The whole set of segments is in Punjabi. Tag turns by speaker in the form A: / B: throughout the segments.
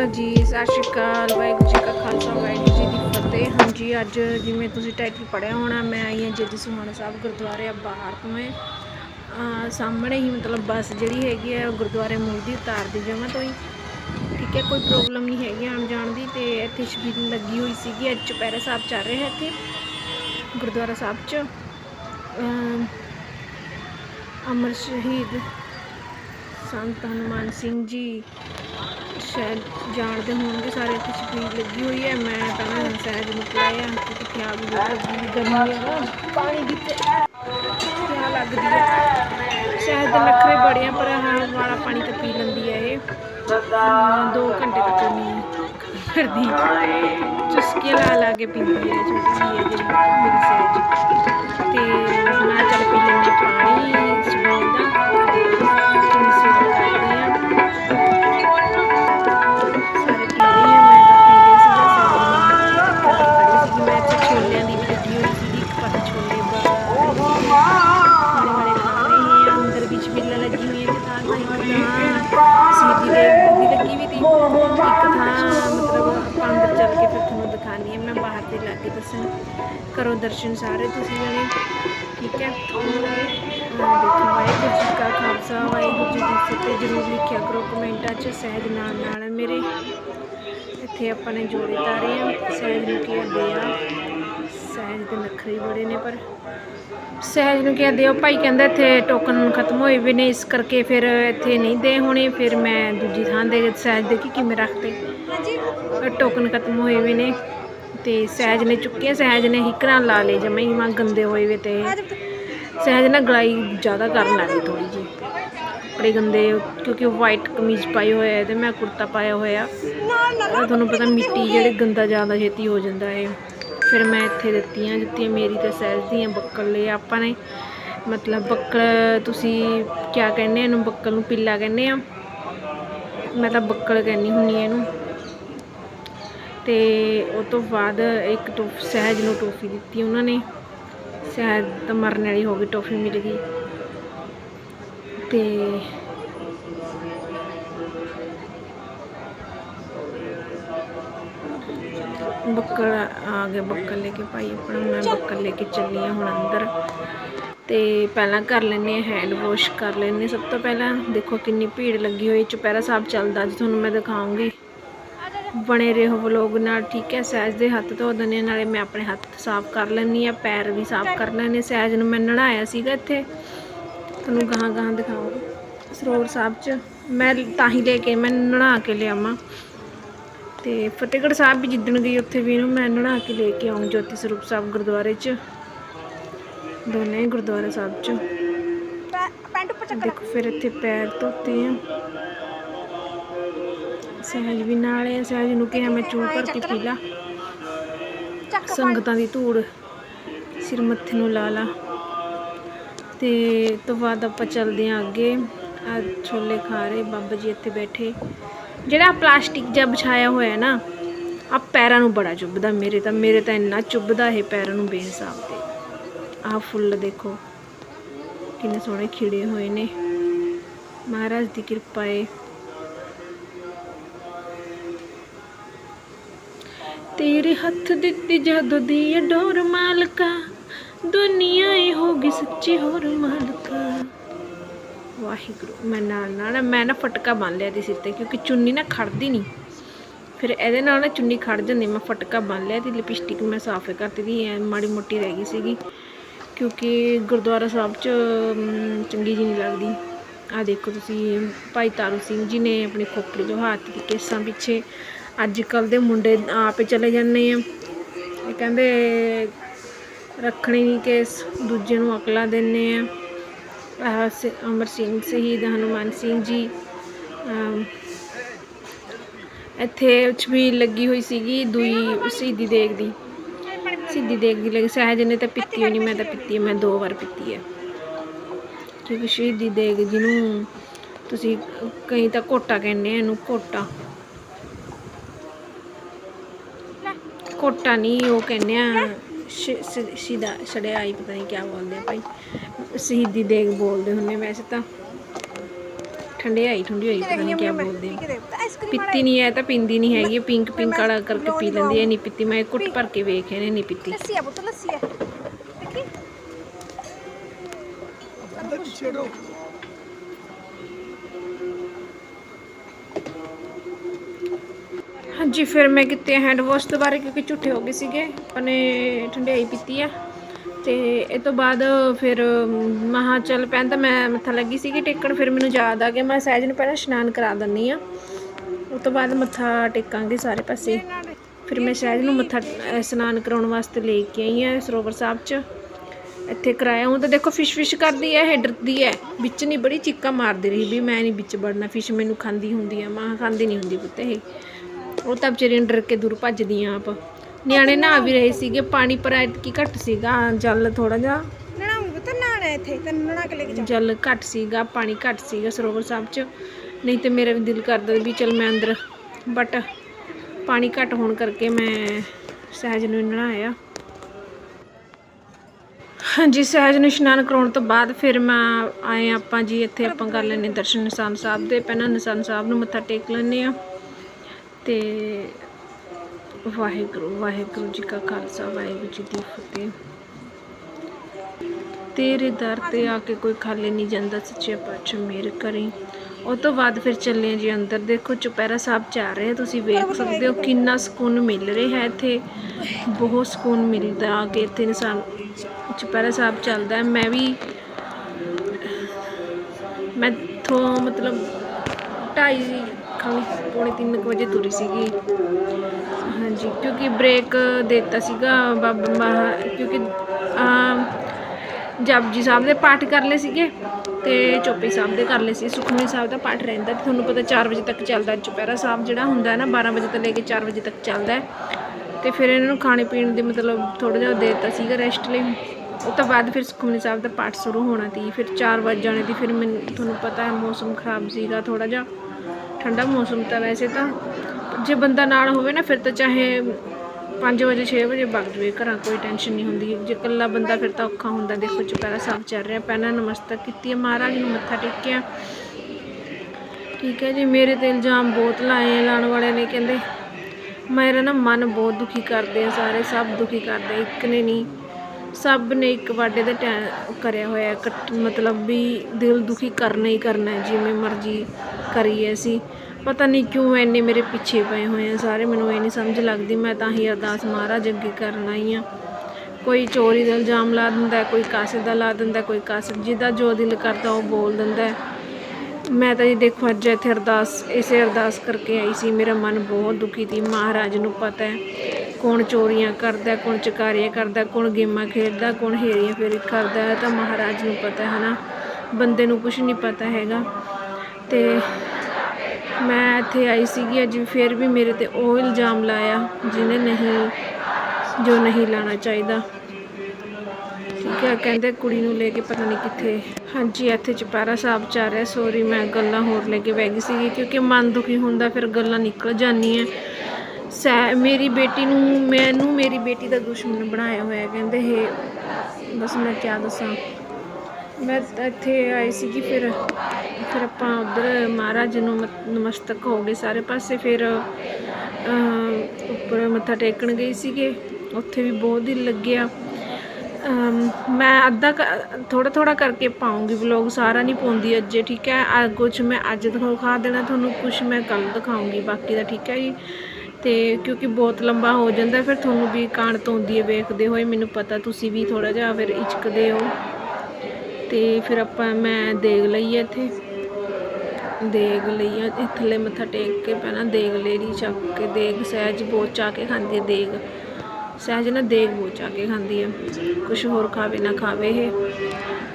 A: ਹੈਲੋ ਜੀ, ਸਤਿ ਸ਼੍ਰੀ ਅਕਾਲ, ਵਾਹਿਗੁਰੂ ਜੀ ਕਾ ਖਾਲਸਾ, ਵਾਹਿਗੁਰੂ ਜੀ ਦੀ ਫਤਿਹ। ਹਾਂਜੀ, ਅੱਜ ਜਿਵੇਂ ਤੁਸੀਂ ਟਾਈਟਲ ਪੜਿਆ ਹੋਣਾ, ਮੈਂ ਆਈ ਹਾਂ ਜੱਜ ਸੁਹਾਣਾ ਸਾਹਿਬ ਗੁਰਦੁਆਰੇ ਆ ਬਾਹਰ ਤੋਂ ਹੈ ਸਾਹਮਣੇ ਹੀ ਮਤਲਬ ਬੱਸ ਜਿਹੜੀ ਹੈਗੀ ਹੈ ਉਹ ਗੁਰਦੁਆਰੇ ਮੂਲ ਦੀ ਉਤਾਰ ਦੀ ਜਗ੍ਹਾ ਤੋਂ ਹੀ ਠੀਕ ਹੈ, ਕੋਈ ਪ੍ਰੋਬਲਮ ਨਹੀਂ ਹੈਗੀ ਆਉਣ ਜਾਣ ਦੀ ਤੇ ਇੱਥੇ ਛਬੀਲ ਲੱਗੀ ਹੋਈ ਸੀਗੀ, ਅੱਜ ਚੁਪਹਿਰਾ ਸਾਹਿਬ ਚੱਲ ਰਿਹਾ ਇੱਥੇ, ਗੁਰਦੁਆਰਾ ਸਾਹਿਬ 'ਚ। ਅਮ ਅਮਰ ਸ਼ਹੀਦ ਸੰਤ ਹਨੂਮਾਨ ਸਿੰਘ ਜੀ ਸ਼ਾਇਦ ਜਾਣਦੇ ਹੋਣਗੇ ਸਾਰੇ ਇੱਥੇ ਛਬੀਲ ਲੱਗੀ ਹੋਈ ਹੈ। ਮੈਂ ਪਹਿਲਾਂ ਸਹਿਜ ਨੂੰ ਕਿ ਕਿੱਥੇ ਆ ਗਈ ਗਰਮੀ ਹੈ ਪਾਣੀ ਦੀ ਤੇ ਲੱਗਦੀ ਹੈ। ਸ਼ਾਇਦ ਨਖਰੇ ਬੜੇ ਆ ਪਰ ਹਾਂ ਵਾਲਾ ਪਾਣੀ ਤਾਂ ਪੀ ਲੈਂਦੀ ਹੈ ਇਹ। ਅਮ, ਦੋ ਘੰਟੇ ਤੱਕ ਨਹੀਂ ਕਰਦੀ ਚੁਸਕੇ ਲਾ ਲਾ ਕੇ ਪੀਂਦੀ ਹੈ ਜਿਹੜੀ ਮੇਰੀ ਸਹਿਜ। ਤੇ ਮੈਂ ਚੱਲ ਪੀ ਲੈਂਦੀ ਪਾਣੀ। ਦੇ ਦੱਸਣ। ਕਰੋ ਦਰਸ਼ਨ ਸਾਰੇ ਤੁਸੀਂ ਜਣੇ। ਠੀਕ ਹੈ? ਦੇਖੋ ਵਾਹਿਗੁਰੂ ਜੀ ਕਾ ਖਾਲਸਾ ਵਾਹਿਗੁਰੂ ਜੀ ਕੀ ਫਤਿਹ। ਜਰੂਰ ਲਿਖਿਆ ਕਰੋ ਕਮੈਂਟਾਂ 'ਚ ਸਹਿਜ ਨਾਲ ਨਾਲ ਮੇਰੇ। ਇੱਥੇ ਆਪਾਂ ਨੇ ਜੋੜੇ ਤਾਰੇ ਆ ਸਹਿਜ ਨੂੰ ਕੀ ਦੇ ਆ। ਸਹਿਜ ਦੇ ਨਖਰੇ ਬੜੇ ਨੇ ਪਰ ਸਹਿਜ ਨੂੰ ਕਹਿੰਦੇ ਆ। ਭਾਈ ਕਹਿੰਦਾ ਇੱਥੇ ਟੋਕਨ ਖਤਮ ਹੋਏ ਵੀ ਨੇ ਇਸ ਕਰਕੇ ਫਿਰ ਇੱਥੇ ਨਹੀਂ ਦੇ ਹੋਣੇ। ਫਿਰ ਮੈਂ ਦੂਜੀ ਥਾਂ ਦੇ ਸਹਿਜ ਦੇ ਕੀ ਕਿਵੇਂ ਰੱਖਤੇ? ਟੋਕਨ ਖਤਮ ਹੋਏ ਵੀ ਨੇ। ਤੇ ਸਹਿਜ ਨੇ ਚੁੱਕਿਆ, ਸਹਿਜ ਨੇ ਹਿਕਰਾਂ ਲਾ ਲਏ ਜਮਾਂ ਹੀ, ਮਾਂ ਗੰਦੇ ਹੋਏ ਵੇ ਤੇ। ਸਹਿਜ ਨਾ ਗਲਾਈ ਜ਼ਿਆਦਾ ਕਰਨ ਲੱਗ ਗਈ ਥੋੜੀ ਜੀ ਕੱਪੜੇ ਗੰਦੇ, ਕਿਉਂਕਿ ਉਹ ਵਾਈਟ ਕਮੀਜ਼ ਪਾਈ ਹੋਇਆ ਹੈ ਤੇ ਮੈਂ ਕੁੜਤਾ ਪਾਇਆ ਹੋਇਆ। ਤੁਹਾਨੂੰ ਪਤਾ ਮਿੱਟੀ ਜਿਹੜੇ ਗੰਦਾ ਜ਼ਿਆਦਾ ਛੇਤੀ ਹੋ ਜਾਂਦਾ ਹੈ ਫਿਰ ਮੈਂ ਇੱਥੇ ਦਿੱਤੀਆਂ ਜੁੱਤੀਆਂ ਮੇਰੀ ਤੇ ਸਹਿਜ ਦੀਆਂ ਬੱਕਲ ਲਏ ਆਪਾਂ ਨੇ। ਮਤਲਬ ਬੱਕਲ ਤੁਸੀਂ ਕਿਆ ਕਹਿੰਦੇ ਇਹਨੂੰ, ਬੱਕਲ ਨੂੰ ਪਿੱਲਾ ਕਹਿੰਦੇ ਆ। ਮੈਂ ਤਾਂ ਬੱਕਲ ਕਹਿੰਦੀ ਹੁੰਨੀ ਆ ਇਹਨੂੰ। ਤੇ ਉਹ ਤੋਂ ਬਾਅਦ ਇੱਕ ਟੋਫ ਸਹਿਜ ਨੂੰ ਟੋਫੀ ਦਿੱਤੀ ਉਹਨਾਂ ਨੇ। ਸਹਿਜ ਤਾਂ ਮਰਨ ਵਾਲੀ ਹੋ ਗਈ, ਟੋਫੀ ਮਿਲ ਗਈ। ਤੇ ਬੱਕਰ ਆ ਗਿਆ ਬੱਕਰ ਲੈ ਕੇ ਭਾਈ ਆਪਣਾ, ਮੈਂ ਬੱਕਰ ਲੈ ਕੇ ਚੱਲੀ ਹਾਂ ਹੁਣ ਅੰਦਰ। ਤੇ ਪਹਿਲਾਂ ਕਰ ਲੈਂਦੇ ਹਾਂ ਹੈਂਡ ਵਾਸ਼ ਕਰ ਲੈਂਦੇ ਸਭ ਤੋਂ ਪਹਿਲਾਂ ਦੇਖੋ ਕਿੰਨੀ ਭੀੜ ਲੱਗੀ ਹੋਈ ਚੁਪਹਿਰਾ ਸਾਹਿਬ ਚੱਲਦਾ, ਅੱਜ ਤੁਹਾਨੂੰ ਮੈਂ ਦਿਖਾਉਂਗੀ। ਬਣੇ ਰਹੋ ਵਲੋਗ ਨਾਲ ਠੀਕ ਹੈ? ਸਹਿਜ ਦੇ ਹੱਥ ਧੋ ਹਾਂ, ਨਾਲੇ ਮੈਂ ਆਪਣੇ ਹੱਥ ਸਾਫ਼ ਕਰ ਲੈਂਦੀ ਆ ਪੈਰ ਵੀ ਸਾਫ਼ ਕਰ ਲੈਂਦੇ ਸਹਿਜ ਨੂੰ ਮੈਂ ਨਹਾਇਆ ਸੀਗਾ ਇੱਥੇ। ਤੁਹਾਨੂੰ ਗਾਹਾਂ ਗਾਹਾਂ ਦਿਖਾਉਂਗੀ ਸਰੋਵਰ ਸਾਹਿਬ 'ਚ ਮੈਂ ਤਾਂ ਹੀ ਲੈ ਕੇ ਮੈਂ ਨਹਾ ਕੇ ਲਿਆਵਾਂ। ਤੇ ਫਤਿਹਗੜ੍ਹ ਸਾਹਿਬ ਵੀ ਜਿੱਦਣ ਗਈ ਉੱਥੇ ਵੀ ਇਹਨੂੰ ਮੈਂ ਨਹਾ ਕੇ ਲੈ ਕੇ ਆਉਂ ਜੋਤੀ ਸਰੂਪ ਸਾਹਿਬ ਗੁਰਦੁਆਰੇ 'ਚ। ਦੋਨੇ ਹੀ ਗੁਰਦੁਆਰਾ ਸਾਹਿਬ 'ਚ। ਦੇਖੋ ਫਿਰ ਇੱਥੇ ਪੈਰ ਧੋਤੇ ਆ। ਸਹਿਜ ਵੀ ਨਾਲ ਹੈ। ਸਹਿਜ ਨੂੰ ਕਿਹਾ ਮੈਂ ਚੂੜ ਭਰ ਕੇ ਪੀ ਲਾ ਸੰਗਤਾਂ ਦੀ ਧੂੜ ਸਿਰ ਮੱਥੇ ਨੂੰ ਲਾ ਲਾ। ਤੇ ਤੋਂ ਬਾਅਦ ਆਪਾਂ ਚੱਲਦੇ ਹਾਂ ਅੱਗੇ। ਆ ਛੋਲੇ ਖਾ ਰਹੇ ਬਾਬਾ ਜੀ ਇੱਥੇ ਬੈਠੇ। ਜਿਹੜਾ ਪਲਾਸਟਿਕ ਜਿਹਾ ਵਿਛਾਇਆ ਹੋਇਆ ਨਾ ਆ ਪੈਰਾਂ ਨੂੰ ਬੜਾ ਚੁੱਭਦਾ ਮੇਰੇ ਤਾਂ। ਮੇਰੇ ਤਾਂ ਇੰਨਾ ਚੁੱਭਦਾ ਇਹ ਪੈਰਾਂ ਨੂੰ ਬੇਹਿਸਾਬ ਤੇ। ਆਹ ਫੁੱਲ ਦੇਖੋ ਕਿੰਨੇ ਸੋਹਣੇ ਖਿੜੇ ਹੋਏ ਨੇ। ਮਹਾਰਾਜ ਦੀ ਕਿਰਪਾ ਹੈ ਤੇਰੇ ਹੱਥ ਦਿੱਤੀ ਜਦੋਂ ਦੀ ਇਹ ਡੋਰ ਮਾਲਕਾ। ਦੁਨੀਆ ਹੀ ਹੋ ਗਈ ਸੱਚੀ ਹੋਰ ਮਾਲਕਾ। ਵਾਹਿਗੁਰੂ ਮੈਂ ਨਾਲ ਨਾਲ ਮੈਂ ਨਾ ਫਟਕਾ ਬੰਨ ਲਿਆ ਦੀ ਸਿਰ ਤੇ ਕਿਉਂਕਿ ਚੁੰਨੀ ਨਾ ਖੜਦੀ ਨਹੀਂ। ਫਿਰ ਇਹਦੇ ਨਾਲ ਨਾ ਚੁੰਨੀ ਖੜ ਜਾਂਦੀ ਮੈਂ ਫਟਕਾ ਬੰਨ ਲਿਆ ਤੇ ਲਿਪਸਟਿਕ ਮੈਂ ਸਾਫ਼ ਕਰਤੀ ਦੀ ਐ ਮਾੜੀ ਮੋਟੀ ਰਹਿ ਗਈ ਸੀਗੀ। ਕਿਉਂਕਿ ਗੁਰਦੁਆਰਾ ਸਾਹਿਬ 'ਚ ਅਮ, ਚੰਗੀ ਜੀ ਨਹੀਂ ਲੱਗਦੀ। ਆ ਦੇਖੋ ਤੁਸੀਂ ਭਾਈ ਤਾਰੂ ਸਿੰਘ ਜੀ ਨੇ ਆਪਣੇ ਖੋਪੜੀ ਤੋਂ ਹੱਥ ਦੀ ਕੇਸਾਂ ਪਿੱਛੇ। ਅੱਜ ਕੱਲ ਦੇ ਮੁੰਡੇ ਆਪੇ ਚਲੇ ਜਾਂਦੇ ਆ। ਇਹ ਕਹਿੰਦੇ ਰੱਖਣੀ ਨਹੀਂ ਕੇਸ, ਦੂਜੇ ਨੂੰ ਅਕਲਾ ਦਿੰਨੇ ਆ। ਅਮਰ ਸਿੰਘ ਸ਼ਹੀਦ, ਹਨੂਮਾਨ ਸਿੰਘ ਜੀ ਇੱਥੇ ਛਬੀਲ ਲੱਗੀ ਹੋਈ ਸੀਗੀ ਦੂਈ ਸ਼ਹੀਦੀ ਦੇਗ ਦੀ। ਸਿੱਧੀ ਦੇਗ ਦੀ ਲੱਗੀ, ਸਹਿਜ ਨੇ ਤਾਂ ਪੀਤੀ ਹੋਈ ਨਹੀਂ ਮੈਂ ਤਾਂ ਪੀਤੀ ਮੈਂ ਦੋ ਵਾਰ ਪੀਤੀ ਹੈ ਕਿਉਂਕਿ ਸ਼ਹੀਦੀ ਦੇਗ ਜਿਹਨੂੰ ਤੁਸੀਂ ਕਈ ਤਾਂ ਕੋਟਾ ਕਹਿੰਦੇ ਆ ਇਹਨੂੰ, ਕੋਟਾ। ਕੋਟਾ ਨਹੀਂ ਉਹ ਕਹਿੰਦੇ ਆ ਸ਼- ਸ਼- ਸ਼ਹੀਦਾ ਛੜਿਆਈ ਪਤਾ ਨਹੀਂ ਕਿਆ ਬੋਲਦੇ ਆ ਭਾਈ। ਸ਼ਹੀਦੀ ਦੇਗ ਬੋਲਦੇ ਹੁੰਦੇ ਵੈਸੇ ਤਾਂ। ਠੰਡਿਆਈ ਠੰਡਿਆਈ ਪਤਾ ਨਹੀਂ ਕੀ ਬੋਲਦੇ ਪੀਤੀ ਨਹੀਂ ਹੈ ਤਾਂ ਪਿੰਦੀ ਨਹੀਂ ਹੈਗੀ ਪਿੰਕ ਪਿੰਕ ਵਾਲਾ ਕਰਕੇ ਪੀ ਲੈਂਦੀ ਹੈ ਨਹੀਂ ਪੀਤੀ। ਮੈਂ ਕੁੱਟ ਭਰ ਕੇ ਵੇਖ ਇਹਨੇ ਨਹੀਂ ਪੀਤੀ।
B: ਲੱਸੀ ਆ ਪੁੱਤ ਲੱਸੀ ਆ। ਦੇਖੀ।
A: ਜੀ ਫਿਰ ਮੈਂ ਕਿਤੇ ਹੈਂਡ ਵਾਸ਼ ਤੋਂ ਬਾਰੇ ਕਿਉਂਕਿ ਝੂਠੇ ਹੋ ਗਏ ਸੀਗੇ। ਉਹਨੇ ਠੰਡਿਆਈ ਪੀਤੀ ਆ। ਤੇ ਇਹ ਤੋਂ ਬਾਅਦ ਫਿਰ ਮਹਾ ਚੱਲ ਪੈਣ ਤਾਂ ਮੈਂ ਮੱਥਾ ਲੱਗੀ ਸੀਗੀ ਟੇਕਣ ਫਿਰ ਮੈਨੂੰ ਯਾਦ ਆ ਗਿਆ। ਮੈਂ ਸਹਿਜ ਨੂੰ ਪਹਿਲਾਂ ਇਸ਼ਨਾਨ ਕਰਾ ਦਿੰਨੀ ਆ। ਉਸ ਤੋਂ ਬਾਅਦ ਮੱਥਾ ਟੇਕਾਂਗੇ ਸਾਰੇ ਪਾਸੇ। ਫਿਰ ਮੈਂ ਸਹਿਜ ਨੂੰ ਮੱਥਾ ਅਹ, ਇਸ਼ਨਾਨ ਕਰਾਉਣ ਵਾਸਤੇ ਲੈ ਕੇ ਆਈ ਆ ਸਰੋਵਰ ਸਾਹਿਬ 'ਚ। ਇੱਥੇ ਕਰਾਇਆ। ਹੁਣ ਤਾਂ ਦੇਖੋ ਫਿਸ਼ ਫਿਸ਼ ਕਰਦੀ ਹੈ ਇਹ ਡਰਦੀ ਹੈ ਵਿੱਚ ਨਹੀਂ ਬੜੀ ਚੀਕਾਂ ਮਾਰਦੀ ਰਹੀ ਵੀ ਮੈਂ ਨਹੀਂ ਵਿੱਚ ਵੜਨਾ। ਫਿਸ਼ ਮੈਨੂੰ ਖਾਂਦੀ ਹੁੰਦੀ ਆ। ਮਾਂ ਖਾਂਦੀ ਨਹੀਂ ਹੁੰਦੀ ਪੁੱਤ ਇਹ। ਉਹ ਤਾਂ ਵਿਚਾਰੀ ਨੂੰ ਡਰ ਕੇ ਦੂਰ ਭੱਜਦੀਆਂ ਆਪ। ਨਿਆਣੇ ਨਹਾ ਵੀ ਰਹੇ ਸੀਗੇ ਪਾਣੀ ਪਰ ਐਤਕੀ ਘੱਟ ਸੀਗਾ ਜਲ ਥੋੜਾ ਜਿਹਾ।
B: ਨਣਾਉਂਗੀ ਪੁੱਤ ਨਾਣਾ ਇੱਥੇ ਤੈਨੂੰ ਨਣਾ ਕੇ ਲੈ ਕੇ ਜਾ
A: ਜਲ ਘੱਟ ਸੀਗਾ ਪਾਣੀ ਘੱਟ ਸੀਗਾ ਸਰੋਵਰ ਸਾਹਿਬ 'ਚ। ਨਹੀਂ ਤੇ ਮੇਰਾ ਵੀ ਦਿਲ ਕਰਦਾ ਵੀ ਚਲ ਮੈਂ ਅੰਦਰ ਬਟ ਪਾਣੀ ਘੱਟ ਹੋਣ ਕਰਕੇ ਮੈਂ ਸਹਿਜ ਨੂੰ ਨਹਾਇਆ। ਹਾਂਜੀ ਸਹਿਜ ਨੂੰ ਇਸ਼ਨਾਨ ਕਰਾਉਣ ਤੋਂ ਬਾਅਦ ਫਿਰ ਮੈਂ ਆਏ ਆਪਾਂ ਜੀ ਇੱਥੇ ਆਪਾਂ ਕਰ ਲੈਨੇ ਦਰਸ਼ਨ ਨਿਸ਼ਾਨ ਸਾਹਿਬ ਦੇ ਪਹਿਲਾਂ ਨਿਸ਼ਾਨ ਸਾਹਿਬ ਨੂੰ ਮੱਥਾ ਟੇਕ ਲੈਨੇ ਆ ਤੇ ਵਾਹਿਗੁਰੂ ਵਾਹਿਗੁਰੂ ਜੀ ਕਾ ਖਾਲਸਾ, ਵਾਹਿਗੁਰੂ ਜੀ ਦੀ ਫਤਿਹ। ਤੇਰੇ ਦਰ ਤੇ ਆ ਕੇ ਕੋਈ ਖਾਲੀ ਨਹੀਂ ਜਾਂਦਾ ਸੱਚੇ ਪਾਤਸ਼ਾਹ ਮੇਰ ਕਰੀ ਉਹ ਤੋਂ ਬਾਅਦ ਫਿਰ ਚੱਲੇ ਜੀ ਅੰਦਰ। ਦੇਖੋ, ਚੁਪਹਿਰਾ ਸਾਹਿਬ ਚੱਲ ਰਹੇ ਤੁਸੀਂ ਵੇਖ ਸਕਦੇ ਹੋ ਕਿੰਨਾ ਸਕੂਨ ਮਿਲ ਰਿਹਾ ਹੈ ਇੱਥੇ। ਬਹੁਤ ਸਕੂਨ ਮਿਲਦਾ ਆ ਕੇ ਇੱਥੇ ਇਨਸਾਨ, ਚੁਪਹਿਰਾ ਸਾਹਿਬ ਚੱਲਦਾ। ਮੈਂ ਵੀ, ਮੈਂ ਥੋਂ ਮਤਲਬ ਢਾਈ ਖਾਲੀ ਪੌਣੇ ਤਿੰਨ ਕੁ ਵਜੇ ਤੁਰੀ ਸੀਗੀ। ਹਾਂਜੀ ਕਿਉਂਕਿ ਬ੍ਰੇਕ ਦਿੱਤਾ ਸੀਗਾ ਬਾਬਾ ਮਹਾ ਕਿਉਂਕਿ ਅਮ, ਜਪਜੀ ਸਾਹਿਬ ਦੇ ਪਾਠ ਕਰ ਲਏ ਸੀਗੇ ਤੇ ਚੋਪੀ ਸਾਹਿਬ ਦੇ ਕਰ ਲਏ ਸੀ। ਸੁਖਮਨੀ ਸਾਹਿਬ ਦਾ ਪਾਠ ਰਹਿੰਦਾ ਤੇ ਤੁਹਾਨੂੰ ਪਤਾ 4 ਵਜੇ ਤੱਕ ਚੱਲਦਾ ਚੁਪਹਿਰਾ ਸਾਹਿਬ ਜਿਹੜਾ ਹੁੰਦਾ ਹੈ ਨਾ 12 ਵਜੇ ਤੋਂ ਲੈ ਕੇ 4 ਵਜੇ ਤੱਕ ਚੱਲਦਾ। ਹੈ ਤੇ ਫਿਰ ਇਹਨਾਂ ਨੂੰ ਖਾਣੇ ਪੀਣ ਦੀ ਮਤਲਬ ਥੋੜਾ ਜਿਹਾ ਦੇ ਦਿੱਤਾ ਸੀਗਾ ਰੈਸਟ ਲਈ। ਉਹ ਤੋਂ ਬਾਅਦ ਫਿਰ ਸੁਖਮਨੀ ਸਾਹਿਬ ਦਾ ਪਾਠ ਸ਼ੁਰੂ ਹੋਣਾ ਸੀ, ਫਿਰ 4 ਵਜੇ ਜਾਣੇ ਦੀ ਫਿਰ ਮੈਨੂੰ, ਤੁਹਾਨੂੰ ਪਤਾ ਹੈ ਮੌਸਮ ਖਰਾਬ ਸੀਗਾ ਥੋੜਾ ਜਿਹਾ, ਠੰਡਾ ਮੌਸਮ ਤਾਂ ਵੈਸੇ ਤਾਂ, ਜੇ ਬੰਦਾ ਨਾਲ ਹੋਵੇ ਨਾ ਫਿਰ ਤਾਂ ਚਾਹੇ 5 ਵਜੇ 6 ਵਜੇ ਵਗ ਜਵੇ ਘਰਾਂ, ਕੋਈ ਟੈਨਸ਼ਨ ਨਹੀਂ ਹੁੰਦੀ। ਜੇ ਇਕੱਲਾ ਬੰਦਾ ਫਿਰ ਤਾਂ ਔਖਾ ਹੁੰਦਾ, ਦੇਖੋ ਚੁਪਹਿਰਾ ਸਾਹਿਬ ਚੱਲ ਰਿਹਾ, ਪਹਿਲਾਂ ਨਮਸਤਕ ਕੀਤੀ ਹੈ ਮਹਾਰਾਜ ਨੂੰ, ਮੱਥਾ ਟੇਕਿਆ। ਠੀਕ ਹੈ ਜੀ, ਮੇਰੇ ਤੇ ਇਲਜ਼ਾਮ ਬਹੁਤ ਲਾਏ ਆ, ਲਾਉਣ ਵਾਲਿਆਂ ਨੇ, ਕਹਿੰਦੇ, ਮੇਰਾ ਨਾ ਮਨ ਬਹੁਤ ਦੁਖੀ ਕਰਦੇ ਆ ਸਾਰੇ, ਸਭ ਦੁਖੀ ਕਰਦੇ ਇੱਕ ਨੇ ਨਹੀਂ। ਸਭ ਨੇ ਇੱਕ ਵਾਢੇ ਦਾ ਟੈ, ਕਰਿਆ ਹੋਇਆ ਕੱਟ- ਮਤਲਬ ਵੀ ਦਿਲ ਦੁਖੀ ਕਰਨਾ ਹੀ ਕਰਨਾ ਜਿਵੇਂ ਮਰਜ਼ੀ ਕਰੀਏ ਅਸੀਂ। ਪਤਾ ਨਹੀਂ ਕਿਉਂ ਐਨੇ ਮੇਰੇ ਪਿੱਛੇ ਪਏ ਹੋਏ ਆ ਸਾਰੇ, ਮੈਨੂੰ ਇਹ ਨਹੀਂ ਸਮਝ ਲੱਗਦੀ, ਮੈਂ ਤਾਂ ਹੀ ਅਰਦਾਸ ਮਹਾਰਾਜ ਅੱਗੇ ਕਰਨਾ ਹੀ। ਆ ਕੋਈ ਚੋਰੀ ਦਾ ਇਲਜ਼ਾਮ ਲਾ ਦਿੰਦਾ ਕੋਈ ਕਾਸੇ ਦਾ ਲਾ ਦਿੰਦਾ ਕੋਈ ਕਾਸੇ, ਜਿਹਦਾ ਜੋ ਦਿਲ ਕਰਦਾ ਉਹ ਬੋਲ ਦਿੰਦਾ ਮੈਂ ਤਾਂ ਜੀ ਦੇਖੋ, ਅੱਜ ਇੱਥੇ ਅਰਦਾਸ, ਇਸੇ ਅਰਦਾਸ ਕਰਕੇ ਆਈ ਸੀ, ਮੇਰਾ ਮਨ ਬਹੁਤ ਦੁਖੀ ਸੀ, ਮਹਾਰਾਜ ਨੂੰ ਪਤਾ ਹੈ। ਕੌਣ ਚੋਰੀਆਂ ਕਰਦਾ, ਕੌਣ ਚਕਾਰੀਆਂ ਕਰਦਾ, ਕੌਣ ਗੇਮਾਂ ਖੇਡਦਾ, ਕੌਣ ਹੇਰੀਆਂ ਫੇਰੀ ਕਰਦਾ ਹੈ ਤਾਂ ਮਹਾਰਾਜ ਨੂੰ ਪਤਾ ਹੈ ਨਾ। ਬੰਦੇ ਨੂੰ ਕੁਝ ਨਹੀਂ ਪਤਾ ਹੈਗਾ। ਤੇ ਮੈਂ ਇੱਥੇ ਆਈ ਸੀਗੀ, ਅੱਜ ਫਿਰ ਵੀ ਮੇਰੇ ਤੇ ਉਹ ਇਲਜ਼ਾਮ ਲਾਇਆ ਜਿਹਨੇ ਨਹੀਂ, ਜੋ ਨਹੀਂ ਲਾਣਾ ਚਾਹੀਦਾ। ਠੀਕ ਹੈ, ਕਹਿੰਦੇ ਕੁੜੀ ਨੂੰ ਲੈ ਕੇ ਪਤਾ ਨਹੀਂ ਕਿੱਥੇ। ਹਾਂਜੀ, ਇੱਥੇ ਚੁਪਹਿਰਾ ਸਾਹਿਬ ਚੱਲ ਰਿਹਾ ਸੋਰੀ ਮੈਂ ਗੱਲਾਂ ਹੋਰ ਲੈ ਕੇ ਬਹਿ ਗਈ ਸੀਗੀ, ਕਿਉਂਕਿ ਮਨ ਦੁਖੀ ਹੁੰਦਾ, ਫਿਰ ਗੱਲਾਂ ਨਿਕਲ ਜਾਂਦੀਆਂ। ਸੈ, ਮੇਰੀ ਬੇਟੀ ਨੂੰ, ਮੈਨੂੰ ਮੇਰੀ ਬੇਟੀ ਦਾ ਦੁਸ਼ਮਣ ਬਣਾਇਆ ਹੋਇਆ ਕਹਿੰਦੇ ਇਹ ਬਸ ਮੈਂ ਕੀ ਦੱਸਾਂ। ਮੈਂ ਇੱਥੇ ਆਈ ਸੀਗੀ, ਫਿਰ ਫਿਰ ਆਪਾਂ ਉਧਰ ਮਹਾਰਾਜ ਨੂੰ ਮਤ- ਨਮਸਤਕ ਹੋ ਗਏ ਸਾਰੇ ਪਾਸੇ। ਫਿਰ ਉੱਪਰ ਮੱਥਾ ਟੇਕਣ ਗਈ ਸੀਗੇ। ਉੱਥੇ ਵੀ ਬਹੁਤ ਦਿਲ ਲੱਗਿਆ। ਮੈਂ ਅੱਧਾ ਥੋੜਾ ਥੋੜਾ ਕਰਕੇ ਪਾਉਂਗੀ ਵਲੌਗ, ਸਾਰਾ ਨਹੀਂ ਪਾਉਂਦੀ ਅੱਜ, ਠੀਕ ਹੈ? ਆ ਕੁਝ ਮੈਂ ਅੱਜ ਦਿਖਾ ਦੇਣਾ ਤੁਹਾਨੂੰ ਕੁਝ ਮੈਂ ਕੱਲ ਦਿਖਾਉਂਗੀ, ਬਾਕੀ ਦਾ ਠੀਕ ਹੈ ਜੀ। ਤੇ ਕਿਉਂਕਿ ਬਹੁਤ ਲੰਬਾ ਹੋ ਜਾਂਦਾ, ਫਿਰ ਤੁਹਾਨੂੰ ਵੀ ਕਾਣਤ ਆਉਂਦੀ ਹੈ, ਵੇਖਦੇ ਹੋਏ ਮੈਨੂੰ ਪਤਾ, ਤੁਸੀਂ ਵੀ ਥੋੜਾ ਜਿਹਾ ਫਿਰ ਇਚਕਦੇ ਹੋ। ਤੇ ਫਿਰ ਆਪਾਂ, ਮੈਂ ਦੇਖ ਲਈ ਇੱਥੇ। ਦੇਗ ਲਈ ਥੱਲੇ ਮੱਥਾ ਟੇਕ ਕੇ ਪਹਿਲਾਂ ਦੇਗ ਲੈ ਲਈ ਚੱਕ ਕੇ ਦੇਗ, ਸਹਿਜ ਬਹੁਤ ਚਾ ਕੇ ਖਾਂਦੀ ਹੈ ਦੇਗ। ਸਹਿਜ ਨਾ ਦੇਗ ਬਹੁਤ ਚਾ ਕੇ ਖਾਂਦੀ ਹੈ। ਕੁਝ ਹੋਰ ਖਾਵੇ ਨਾ ਖਾਵੇ ਇਹ।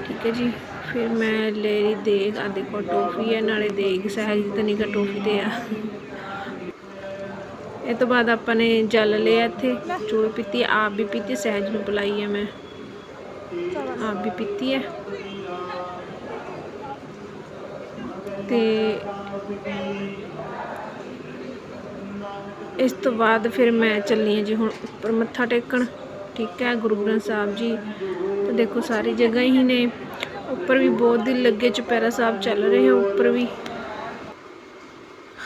A: ਠੀਕ ਹੈ ਜੀ, ਫਿਰ ਮੈਂ ਲੈ ਲਈ ਦੇਗ ਆ ਦੇਖੋ, ਟੋਫੀ ਹੈ, ਨਾਲੇ ਦੇਗ, ਸਹਿਜ ਦੀ ਤਾਂ ਨਿਕਾ ਟੋਫੀ ਤੇ ਆ। ਇਹ ਤੋਂ ਬਾਅਦ ਆਪਾਂ ਨੇ ਜਲ ਲਿਆ ਇੱਥੇ ਚੂੜ ਪੀਤੀ ਆਪ ਵੀ ਪੀਤੀ, ਸਹਿਜ ਨੂੰ ਬੁਲਾਈ ਹੈ ਮੈਂ। ਆਪ ਵੀ ਪੀਤੀ ਹੈ ਤੇ ਇਸ ਤੋਂ ਬਾਅਦ ਫਿਰ ਮੈਂ ਚੱਲੀ ਹਾਂ ਜੀ ਹੁਣ ਉੱਪਰ ਮੱਥਾ ਟੇਕਣ। ਠੀਕ ਹੈ, ਗੁਰੂ ਗ੍ਰੰਥ ਸਾਹਿਬ ਜੀ। ਤੇ ਦੇਖੋ, ਸਾਰੀ ਜਗ੍ਹਾ ਹੀ ਨੇ। ਉੱਪਰ ਵੀ ਬਹੁਤ ਦਿਨ ਲੱਗੇ ਚੁਪਹਿਰਾ ਸਾਹਿਬ ਚੱਲ ਰਹੇ ਆ, ਉੱਪਰ ਵੀ।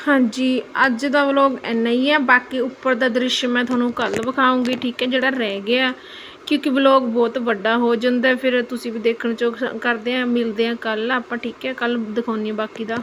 A: ਹਾਂਜੀ, ਅੱਜ ਦਾ ਵਲੋਗ ਇੰਨਾ ਹੀ ਹੈ ਬਾਕੀ ਉੱਪਰ ਦਾ ਦ੍ਰਿਸ਼ ਮੈਂ ਤੁਹਾਨੂੰ ਕੱਲ ਵਿਖਾਉਂਗੀ, ਠੀਕ ਹੈ? ਜਿਹੜਾ ਰਹਿ ਗਿਆ, ਕਿਉਂਕਿ ਵਲੋਗ ਬਹੁਤ ਵੱਡਾ ਹੋ ਜਾਂਦਾ ਫਿਰ ਤੁਸੀਂ ਵੀ ਦੇਖਣ ਚੋਂ ਕਰਦੇ ਆ, ਮਿਲਦੇ ਆ ਕੱਲ ਆਪਾਂ, ਠੀਕ ਹੈ? ਕੱਲ ਦਿਖਾਉਣੀ ਬਾਕੀ ਦਾ।